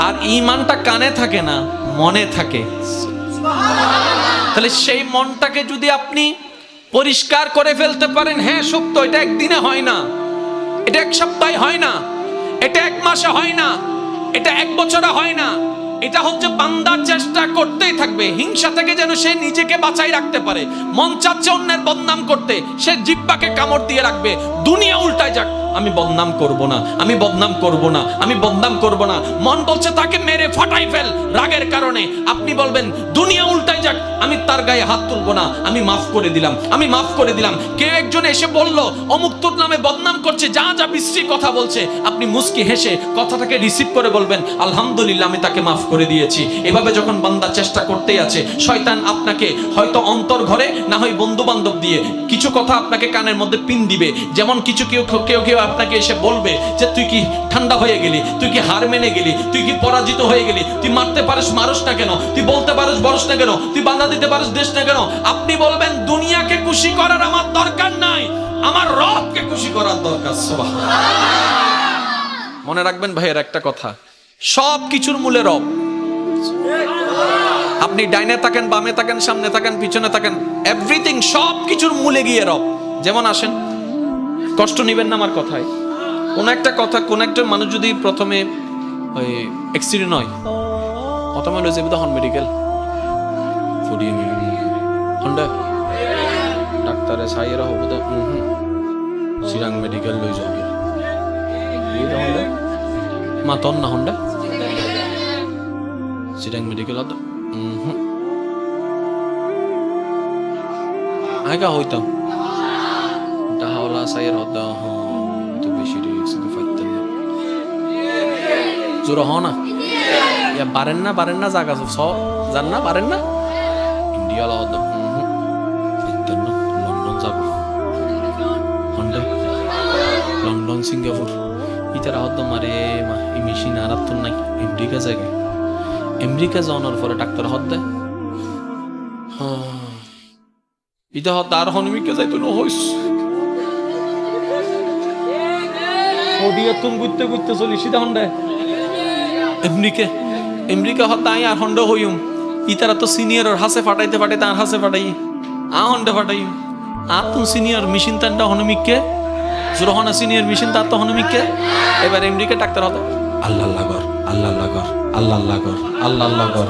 আর ইমানটা কানে থাকে না, মনে থাকে। তাহলে সেই মনটাকে যদি আপনি পরিষ্কার করে ফেলতে পারেন হ্যাঁ সত্য, এটা একদিনে হয় না। এটা এক সপ্তাহে হয় না। এটা এক মাসে হয় না। এটা এক বছরে হয় না। এটা হচ্ছে বান্দার চেষ্টা করতেই থাকবে। হিংসা থেকে যেন সে নিজেকে বাঁচাই রাখতে পারে। মন চাচ্ছে অন্যের বদনাম করতে। সে জিব্বাকে কামড় দিয়ে রাখবে। দুনিয়া উল্টায় যাক। আমি বদনাম করব না, আমি বদনাম করব না, আমি বদনাম করব না। মন বলছে তাকে মেরে ফাটাই ফেল। রাগের কারণে আপনি বলবেন, দুনিয়া উল্টাই যাক, আমি তার গায়ে হাত তুলবো না, আমি মাফ করে দিলাম, আমি মাফ করে দিলাম। কেউ একজন এসে বলল, অমুক তোর নামে বদনাম করছে, যা যা বিশ্রী কথা বলছে। আপনি মুস্কি হেসে কথাটাকে রিসিভ করে বলবেন, আলহামদুলিল্লাহ, আমি তাকে মাফ করে দিয়েছি। এভাবে যখন বান্দা চেষ্টা করতেই আছে, শয়তান আপনাকে হয়তো অন্তর ঘরে, না হয় বন্ধু বান্ধব দিয়ে কিছু কথা আপনাকে কানের মধ্যে পিন দিবে। যেমন কিছু কেউ কেউ কেউ আপনাকে এসে বলবে যে তুই কি ঠান্ডা হয়ে গেলি, তুই কি হার মেনে গেলি, তুই কি পরাজিত হয়ে গেলি, তুই মারতে পারিস, মারুস না কেন, তুই বলতে পারিস বরস না কেন, তুই বাধা দিতে পারিস দেশ না কেন, আপনি বলবেন দুনিয়াকে খুশি করার আমার দরকার নাই, আমার রবকে খুশি করার দরকার। মনে রাখবেন ভাইয়ের একটা কথা, সব কিছুর মূলে রব আপনি ডাইনে থাকেন, বামে থাকেন, সামনে থাকেন, পিছনে থাকেন এভরিথিং সব কিছুর মূলে গিয়ে রব যেমন আসেন কষ্ট নিবেন না আমার কথায়। কোন একটা কথা, কোন একটা মানুষ যদি প্রথমে ওই অ্যাক্সিডেন্ট হয়, প্রথমে হলো যাবে হন মেডিকেল হন্ডা ডাক্তারে সাইয়েরা হব তো চিরাং মেডিকেল লই যাব। মা তন না হন্ডা চিরাং মেডিকেল হতো? আগা হইতাম তো বেশি রিক্স তো ফাইতেন না জোর হ না ইয়া পারেন না পারেন না জাগা স জান না পারেন না ইন্ডিয়া লা হতো ফাইতেন না লন্ডন যাব হন্ডা লন্ডন সিঙ্গাপুর ইতারা হতো মারে মা এই মেশিন আর তো নাই আমেরিকা জায়গা আমেরিকা যাওয়ার পরে ডাক্তার হত দেয় ইটা হত আর হনমিকে যাইতো না তুম চলি সিধা হন্ডে হত আই আর হন্ড হইম ইতারা তো সিনিয়র হাসে ফাটাইতে ফাটাইতে আর হাসে ফাটাই। আ হন্ডে ফাটাই। আর তুম সিনিয়র মেশিন তান্ডা হনমিককে জোরহনা সিনিয়র মেশিন তার তো হনমিককে এবার ডাক্তার হতো। আল্লাহ আল্লাহ কর আল্লাহ আল্লাহ কর আল্লাহ আল্লাহ কর আল্লাহ আল্লাহ কর।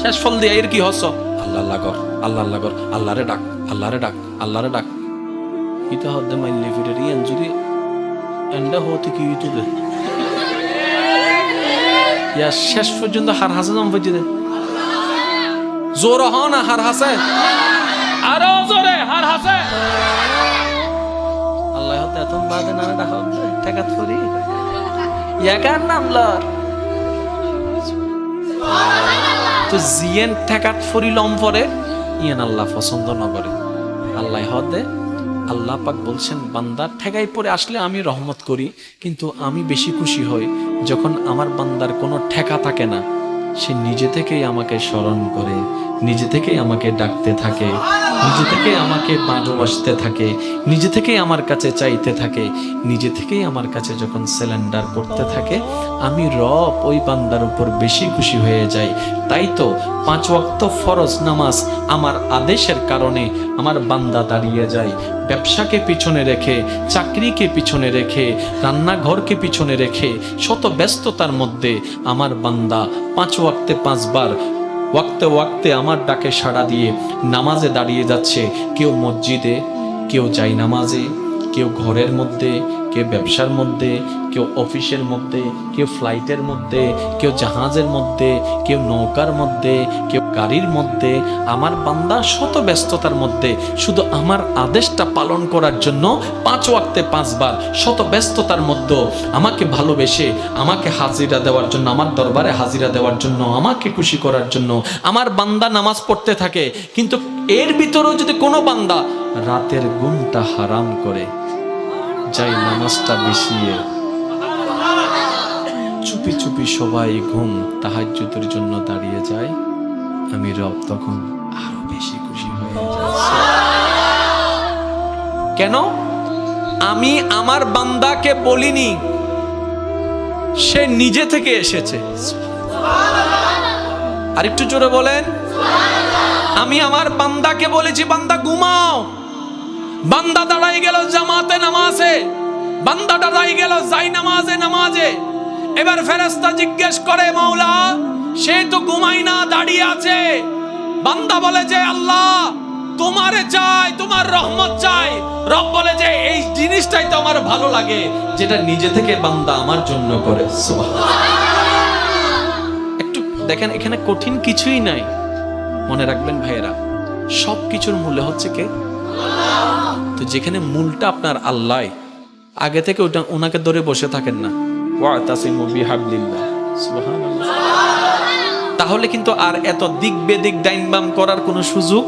শেষ ফল দিয়ে এর কি হস আল্লাহ আল্লাহ কর আল্লাহ আল্লাহ কর আল্লাহরে ডাক আল্লাহরে ডাক আল্লাহরে ডাক। ইটা হদ্দে মাইলে ফিরে রিয়ান যদি এন্ডা হতে কি ইতুবে ইয়া শেষ পর্যন্ত হার হাসে জম পর্যন্ত জোর হ না হার হাসে। আরও জোরে হার হাসে। আল্লাহ হতে এত বাদে না ডাক ঠেকাত করি। ইয়াকার নাম লর তো জিয়েন ঠেকাত ফরি লম পরে, ইয়ান আল্লাহ পছন্দ নকরে। আল্লাহ হদে আল্লাহ পাক বলছেন বান্দার ঠেকাই পরে আসলে আমি রহমত করি, কিন্তু আমি বেশি খুশি হই যখন আমার বান্দার কোনো ঠেকা থাকে না। সে নিজে থেকেই আমাকে স্মরণ করে। নিজে থেকেই আমাকে ডাকতে থাকে, নিজে থেকেই আমাকে ভালোবাসতে থাকে, নিজে থেকেই আমার কাছে চাইতে থাকে, নিজে থেকেই আমার কাছে যখন সিলিন্ডার করতে থাকে, আমি রব ওই বান্দার উপর বেশি খুশি হয়ে যাই। তাই তো পাঁচ ওয়াক্ত ফরজ নামাজ আমার আদেশের কারণে আমার বান্দা দাঁড়িয়ে যায়। ব্যবসাকে পিছনে রেখে, চাকরিকে পিছনে রেখে, রান্নাঘরকে পিছনে রেখে, শত ব্যস্ততার মধ্যে আমার বান্দা পাঁচ ওয়াক্তে পাঁচবার ওয়াক্তে ওয়াক্তে আমার ডাকে সাড়া দিয়ে নামাজে দাঁড়িয়ে যাচ্ছে। কেউ মসজিদে, কেউ যাই নামাজে, কেউ ঘরের মধ্যে কেউ ব্যবসার মধ্যে, কেউ অফিসের মধ্যে, কেউ ফ্লাইটের মধ্যে, কেউ জাহাজের মধ্যে, কেউ নৌকার মধ্যে, কেউ গাড়ির মধ্যে, আমার বান্দা শত ব্যস্ততার মধ্যে, শুধু আমার আদেশটা পালন করার জন্য পাঁচ ওয়াক্তে পাঁচবার শত ব্যস্ততার মধ্যে আমাকে ভালোবেসে, আমাকে হাজিরা দেওয়ার জন্য, আমার দরবারে হাজিরা দেওয়ার জন্য, আমাকে খুশি করার জন্য, আমার বান্দা নামাজ পড়তে থাকে, কিন্তু এর ভিতরেও যদি কোনো বান্দা রাতের গুণটা হারাম করে যাই নামাজটা বিছিয়ে চুপি চুপি সবাই ঘুম তাহাজ্জুদের জন্য দাঁড়িয়ে যায়। আমি রব তখন আরও বেশি খুশি হয়ে কেন? আমি আমার বান্দাকে বলিনি, সে নিজে থেকে এসেছে। আর একটু জোরে বলেন। আমি আমার বান্দাকে বলেছি, বান্দা বান্দা দাঁড়াই গেল জামাতে নামাজে। বান্দা দাঁড়াই গেল যাই নামাজে। নামাজে এবার ফেরেস্তা জিজ্ঞেস করে, মাওলা, সে তো ঘুমাই না, দাঁড়িয়ে আছে। বান্দা বলে যে, আল্লাহ, তোমারে চাই, তোমার রহমত চাই। রব বলে যে, এই জিনিসটাই তো আমার ভালো লাগে, যেটা নিজে থেকে বান্দা আমার জন্য করে। একটু দেখেন, এখানে কঠিন কিছুই নাই। মনে রাখবেন ভাইয়েরা সব কিছুর মূল্য হচ্ছে কে? তো যেখানে মূলটা আপনার আল্লাহ আগে থেকে ওটা ওনাকে ধরে বসে থাকেন না। বিহাবলিল্লাহ। তাহলে কিন্তু আর এত দিক বেদিক ডাইন বাম করার কোনো সুযোগ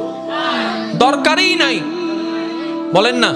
দরকারই নাই। বলেন না।